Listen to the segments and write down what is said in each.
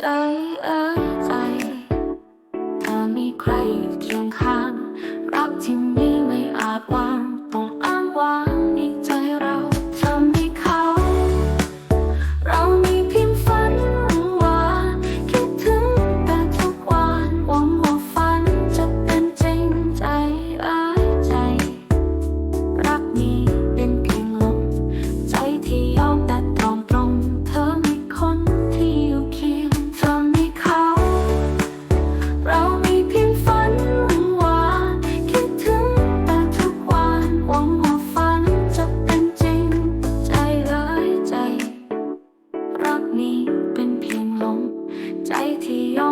จำอะไรถ้ามีใคร นี้เป็นเพียงลมใจที่ยอม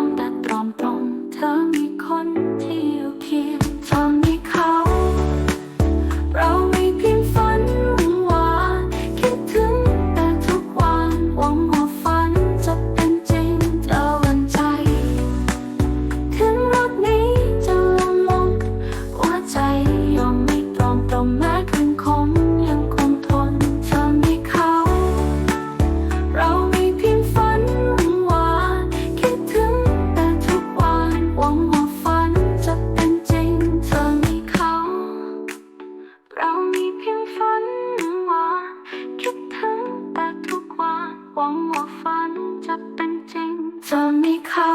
หวังว่าฝันจะเป็นจริงจะมีเขา